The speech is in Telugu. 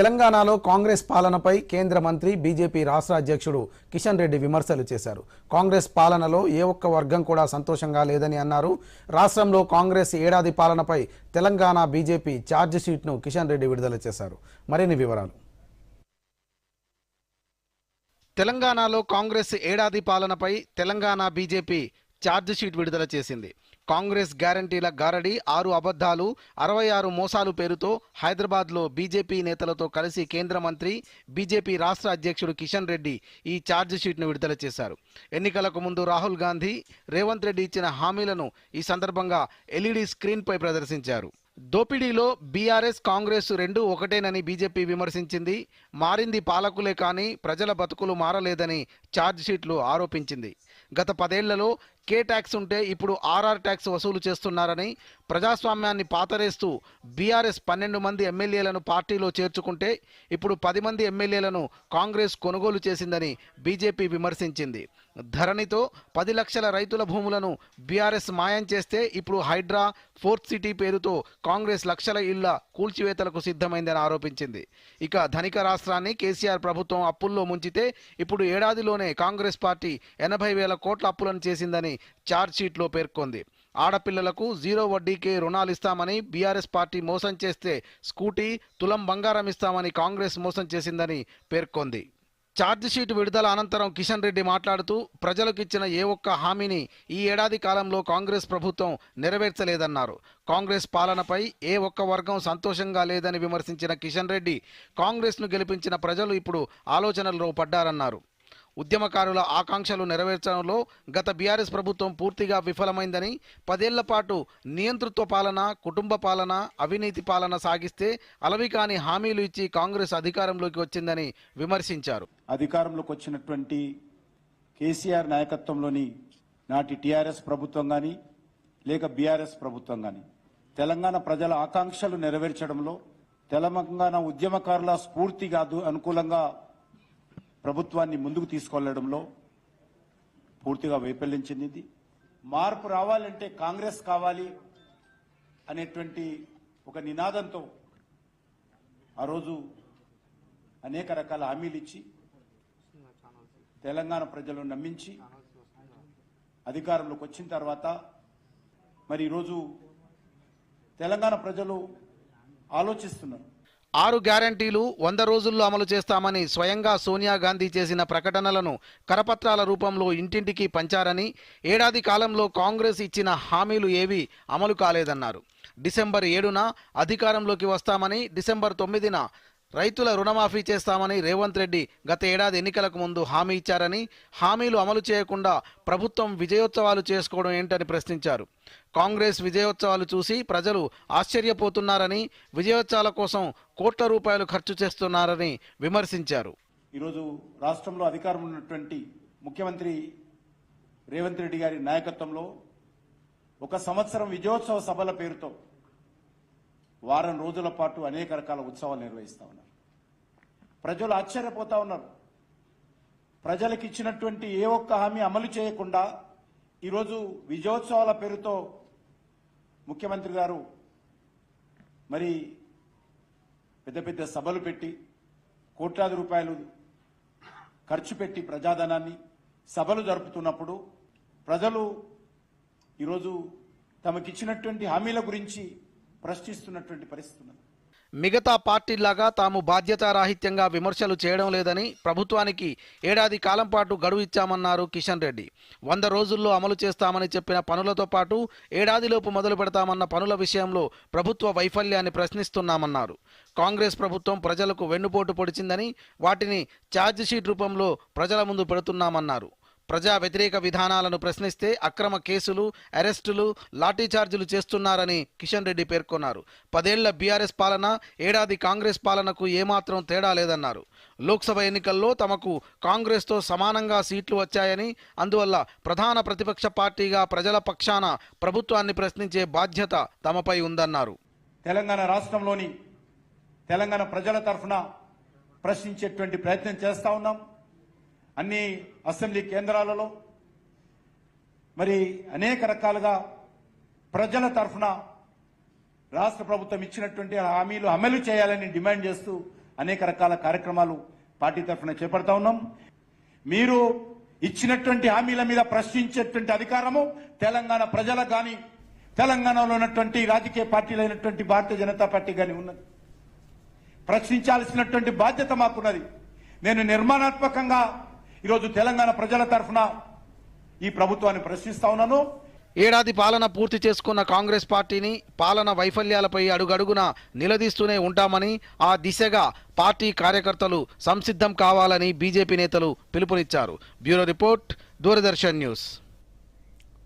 తెలంగాణలో కాంగ్రెస్ పాలనపై కేంద్ర మంత్రి బీజేపీ రాష్ట్ర అధ్యక్షుడు కిషన్ రెడ్డి విమర్శలు చేశారు. కాంగ్రెస్ పాలనలో ఏ ఒక్క వర్గం కూడా సంతోషంగా లేదని అన్నారు. రాష్ట్రంలో కాంగ్రెస్ ఏడాది పాలనపై తెలంగాణ బీజేపీ ఛార్జ్ షీట్ను కిషన్ రెడ్డి విడుదల చేశారు. మరిన్ని వివరాలు. తెలంగాణలో కాంగ్రెస్ ఏడాది పాలనపై తెలంగాణ బీజేపీ ఛార్జ్ షీట్ విడుదల చేసింది. కాంగ్రెస్ గ్యారంటీల గారడి ఆరు అబద్ధాలు అరవై ఆరు మోసాలు పేరుతో హైదరాబాద్లో బీజేపీ నేతలతో కలిసి కేంద్ర మంత్రి బీజేపీ రాష్ట్ర అధ్యక్షుడు కిషన్ రెడ్డి ఈ ఛార్జ్షీట్ను విడుదల చేశారు. ఎన్నికలకు ముందు రాహుల్ గాంధీ రేవంత్ రెడ్డి ఇచ్చిన హామీలను ఈ సందర్భంగా ఎల్ఈడి స్క్రీన్పై ప్రదర్శించారు. దోపిడీలో బీఆర్ఎస్ కాంగ్రెస్ రెండు ఒకటేనని బీజేపీ విమర్శించింది. మారింది పాలకులే కానీ ప్రజల బతుకులు మారలేదని ఛార్జ్షీట్లు ఆరోపించింది. గత పదేళ్ళలో కే ట్యాక్స్ ఉంటే ఇప్పుడు ఆర్ఆర్ ట్యాక్స్ వసూలు చేస్తున్నారని ప్రజాస్వామ్యాన్ని పాతరేస్తూ బీఆర్ఎస్ పన్నెండు మంది ఎమ్మెల్యేలను పార్టీలో చేర్చుకుంటే ఇప్పుడు పది మంది ఎమ్మెల్యేలను కాంగ్రెస్ కొనుగోలు చేసిందని బీజేపీ విమర్శించింది. ధరణితో పది లక్షల రైతుల భూములను బీఆర్ఎస్ మాయం చేస్తే ఇప్పుడు హైడ్రా ఫోర్త్ సిటీ పేరుతో కాంగ్రెస్ లక్షల ఇళ్ళ కూల్చివేతలకు సిద్ధమైందని ఆరోపించింది. ఇక ధనిక రాష్ట్రాన్ని కేసీఆర్ ప్రభుత్వం అప్పుల్లో ముంచితే ఇప్పుడు ఏడాదిలోనే కాంగ్రెస్ పార్టీ ఎనభై వేల కోట్ల అప్పులను చేసిందని ఛార్జ్ ఛార్జ్షీట్లో పేర్కొంది. ఆడపిల్లలకు జీరో వడ్డీకే రుణాలు ఇస్తామని బీఆర్ఎస్ పార్టీ మోసం చేస్తే స్కూటీ తులం బంగారం ఇస్తామని కాంగ్రెస్ మోసం చేసిందని పేర్కొంది. ఛార్జ్షీట్ విడుదల అనంతరం కిషన్ రెడ్డి మాట్లాడుతూ ప్రజలకు ఇచ్చిన ఏ ఒక్క హామీని ఈ ఏడాది కాలంలో కాంగ్రెస్ ప్రభుత్వం నెరవేర్చలేదన్నారు. కాంగ్రెస్ పాలనపై ఏ ఒక్క వర్గం సంతోషంగా లేదని విమర్శించిన కిషన్ రెడ్డి కాంగ్రెస్ను గెలిపించిన ప్రజలు ఇప్పుడు ఆలోచనల్లో పడ్డారన్నారు. ఉద్యమకారుల ఆకాంక్షలు నెరవేర్చడంలో గత బీఆర్ఎస్ ప్రభుత్వం పూర్తిగా విఫలమైందని పదేళ్ళ పాటు నియంతృత్వ పాలన కుటుంబ పాలన అవినీతి పాలన సాగిస్తే అలవికాని హామీలు ఇచ్చి కాంగ్రెస్ అధికారంలోకి వచ్చిందని విమర్శించారు. అధికారంలోకి వచ్చినటువంటి కేసీఆర్ నాయకత్వంలోని నాటి టీఆర్ఎస్ ప్రభుత్వం కానీ లేక బీఆర్ఎస్ ప్రభుత్వం కానీ తెలంగాణ ప్రజల ఆకాంక్షలు నెరవేర్చడంలో తెలంగాణ ఉద్యమకారుల స్ఫూర్తిగా అనుకూలంగా ప్రభుత్వాన్ని ముందుకు తీసుకెళ్ళడంలో పూర్తిగా వైఫల్యం చెందింది. మార్పు రావాలంటే కాంగ్రెస్ కావాలి అనేటువంటి ఒక నినాదంతో ఆ రోజు అనేక రకాల హామీలు ఇచ్చి తెలంగాణ ప్రజలను నమ్మించి అధికారంలోకి వచ్చిన తర్వాత మరి ఈరోజు తెలంగాణ ప్రజలు ఆలోచిస్తున్నారు. ఆరు గ్యారంటీలు వంద రోజుల్లో అమలు చేస్తామని స్వయంగా సోనియా గాంధీ చేసిన ప్రకటనలను కరపత్రాల రూపంలో ఇంటింటికి పంచారని ఏడాది కాలంలో కాంగ్రెస్ ఇచ్చిన హామీలు ఏవీ అమలు కాలేదన్నారు. డిసెంబర్ ఏడున అధికారంలోకి వస్తామని డిసెంబర్ తొమ్మిదిన రైతుల రుణమాఫీ చేస్తామని రేవంత్ రెడ్డి గత ఏడాది ఎన్నికలకు ముందు హామీ ఇచ్చారని హామీలు అమలు చేయకుండా ప్రభుత్వం విజయోత్సవాలు చేసుకోవడం ఏంటని ప్రశ్నించారు. కాంగ్రెస్ విజయోత్సవాలు చూసి ప్రజలు ఆశ్చర్యపోతున్నారని విజయోత్సవాల కోసం కోట్ల రూపాయలు ఖర్చు చేస్తున్నారని విమర్శించారు. ఈరోజు రాష్ట్రంలో అధికారం ఉన్నటువంటి ముఖ్యమంత్రి రేవంత్ రెడ్డి గారి నాయకత్వంలో ఒక సంవత్సరం విజయోత్సవ సభల పేరుతో వారం రోజుల పాటు అనేక రకాల ఉత్సవాలు నిర్వహిస్తూ ఉన్నారు. ప్రజలు ఆశ్చర్యపోతా ఉన్నారు. ప్రజలకు ఇచ్చినటువంటి ఏ ఒక్క హామీ అమలు చేయకుండా ఈరోజు విజయోత్సవాల పేరుతో ముఖ్యమంత్రి గారు మరి పెద్ద పెద్ద సభలు పెట్టి కోట్లాది రూపాయలు ఖర్చు పెట్టి ప్రజాధనాన్ని సభలు జరుపుతున్నప్పుడు ప్రజలు ఈరోజు తమకిచ్చినటువంటి హామీల గురించి ప్రశ్నిస్తున్నటువంటి పరిస్థితి ఉన్నది. మిగతా పార్టీలాగా తాము బాధ్యతారాహిత్యంగా విమర్శలు చేయడం లేదని ప్రభుత్వానికి ఏడాది కాలం పాటు గడువు ఇచ్చామన్నారు కిషన్ రెడ్డి. వంద రోజుల్లో అమలు చేస్తామని చెప్పిన పనులతో పాటు ఏడాదిలోపు మొదలు పెడతామన్న పనుల విషయంలో ప్రభుత్వ వైఫల్యాన్ని ప్రశ్నిస్తున్నామన్నారు. కాంగ్రెస్ ప్రభుత్వం ప్రజలకు వెన్నుపోటు పొడిచిందని వాటిని ఛార్జ్ షీట్ రూపంలో ప్రజల ముందు పెడుతున్నామన్నారు. ప్రజా వ్యతిరేక విధానాలను ప్రశ్నిస్తే అక్రమ కేసులు అరెస్టులు లాఠీచార్జీలు చేస్తున్నారని కిషన్ రెడ్డి పేర్కొన్నారు. పదేళ్ళ బీఆర్ఎస్ పాలన ఏడాది కాంగ్రెస్ పాలనకు ఏమాత్రం తేడా లేదన్నారు. లోక్సభ ఎన్నికల్లో తమకు కాంగ్రెస్తో సమానంగా సీట్లు వచ్చాయని అందువల్ల ప్రధాన ప్రతిపక్ష పార్టీగా ప్రజల పక్షాన ప్రభుత్వాన్ని ప్రశ్నించే బాధ్యత తమపై ఉందన్నారు. తెలంగాణ రాష్ట్రంలోని తెలంగాణ ప్రజల తరఫున ప్రశ్నించేటువంటి ప్రయత్నం చేస్తా ఉన్నాం. అన్ని అసెంబ్లీ కేంద్రాలలో మరి అనేక రకాలుగా ప్రజల తరఫున రాష్ట్ర ప్రభుత్వం ఇచ్చినటువంటి హామీలు అమలు చేయాలని డిమాండ్ చేస్తూ అనేక రకాల కార్యక్రమాలు పార్టీ తరఫున చేపడతా ఉన్నాం. మీరు ఇచ్చినటువంటి హామీల మీద ప్రశ్నించేటువంటి అధికారము తెలంగాణ ప్రజలకు కానీ తెలంగాణలో ఉన్నటువంటి రాజకీయ పార్టీలైనటువంటి భారతీయ జనతా పార్టీ కానీ ఉన్నది. ప్రశ్నించాల్సినటువంటి బాధ్యత మాకున్నది. నేను నిర్మాణాత్మకంగా ఈరోజు తెలంగాణ ప్రజల తరఫున ఈ ప్రభుత్వాన్ని ప్రశ్నిస్తా ఉన్నాను. ఏడాది పాలన పూర్తి చేసుకున్న కాంగ్రెస్ పార్టీని పాలన వైఫల్యాలపై అడుగడుగున నిలదీస్తూనే ఉంటామని ఆ దిశగా పార్టీ కార్యకర్తలు సంసిద్ధం కావాలని బీజేపీ నేతలు పిలుపునిచ్చారు. Bureau report Doordarshan news.